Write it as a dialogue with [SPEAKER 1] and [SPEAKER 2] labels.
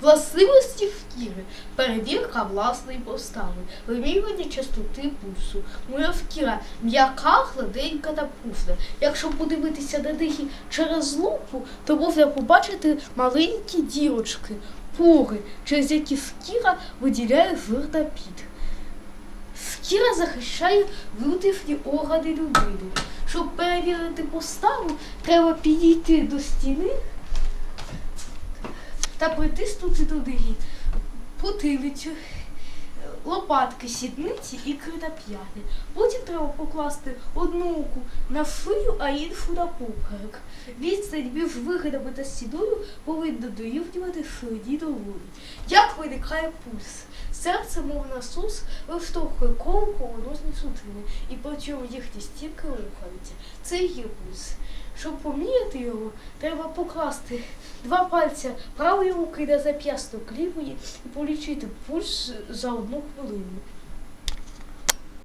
[SPEAKER 1] Властивості шкіри, перевірка власної постави, вимірювання частоти пульсу. Моя шкіра м'яка, гладенька та пухла. Якщо подивитися на них через лупу, то можна побачити маленькі дірочки, пори, через які шкіра виділяє жир та піт. Шкіра захищає внутрішні органи людини. Щоб перевірити поставу, треба підійти до стіни та притиснути неї потилицю, лопатки, сідниці і критоп'яти. Потім треба покласти одну руку на шию, а іншу на поперек. Відстань між вигинами та стіною повинна дорівнювати ширині долоні. Як виникає пульс? Серце, мов насос, виштовхує коло кровоносні судини, і цьому їхні стінки рухаються. Це є пульс. Щоб поміяти його, треба покласти два пальця правої руки на зап'ясток лівої і полічити пульс за одну хвилину.